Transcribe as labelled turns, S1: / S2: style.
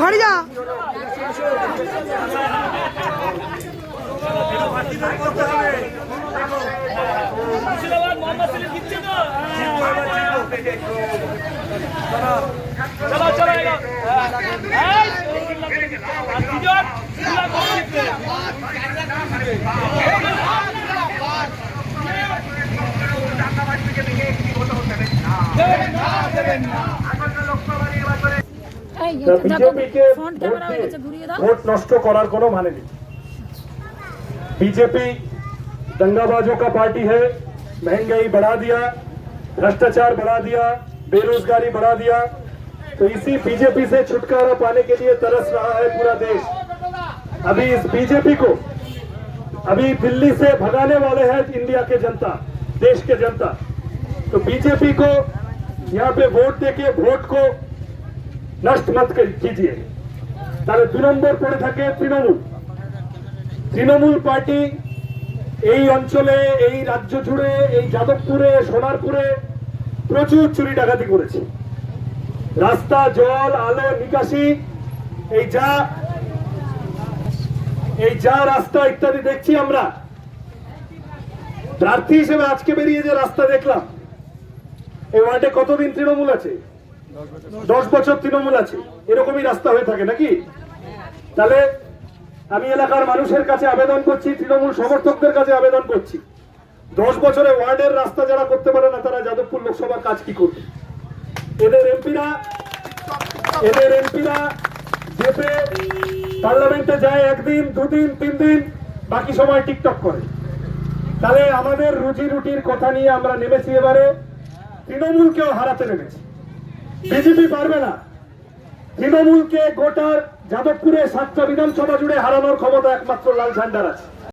S1: ঘরে যা।
S2: মোহাম্মদ সেলিম দিচ্ছে তো
S3: ভোট
S1: ক্যামেরা হয়ে
S3: দিয়ে
S1: গেছে ঘুরিয়ে দাও
S3: ভোট নষ্ট করার কোনো মানে নেই बीजेपी दंगाबाजों का पार्टी है महंगाई बढ़ा दिया भ्रष्टाचार बढ़ा दिया बेरोजगारी बढ़ा दिया तो इसी बीजेपी से छुटकारा पाने के लिए तरस रहा है पूरा देश अभी इस बीजेपी को अभी दिल्ली से भगाने वाले हैं इंडिया के जनता देश के जनता तो बीजेपी को यहाँ पे वोट देके वोट को নষ্ট মত কে- कीजिए তাহলে দু নম্বর পড়ে থাকে তৃণমূল তৃণমূল পার্টি এই অঞ্চলে এই রাজ্য জুড়ে এই যাদবপুরে সোনারপুরে প্রচুর চুরি ডাকাতি করেছে রাস্তা, জল, আলো, নিকাশি, এই যা এই যা রাস্তা ইত্যাদি দেখছি আমরা। প্রার্থী হিসেবে আজকে বেরিয়ে যে রাস্তা দেখলাম, এই ওয়ার্ডে কতদিন তৃণমূল আছে? দশ বছর তৃণমূল আছে, এরকমই রাস্তা হয়ে থাকে নাকি? তাহলে আমি এলাকার মানুষের কাছে আবেদন করছি, তৃণমূল সমর্থকদের কাছে আবেদন করছি। দশ বছরে ওয়ার্ডের রাস্তা যারা করতে পারে না, তারা যাদবপুর লোকসভার কাজ কি করবে? এমপিরা এদের এমপিরা যেতে পার্লামেন্টে যায় একদিন, দুদিন তিন দিন বাকি সময় টিকটক করে। তাহলে আমাদের রুজি রুটির কথা নিয়ে আমরা নেমেছি এবারে। তৃণমূলকেও হারাতে নেমেছি। বিজেপি পারবে না। তৃণমূলকে গোটার যাদবপুরে সাতটা বিধানসভা জুড়ে হারানোর ক্ষমতা একমাত্র লাল ঝান্ডার আছে।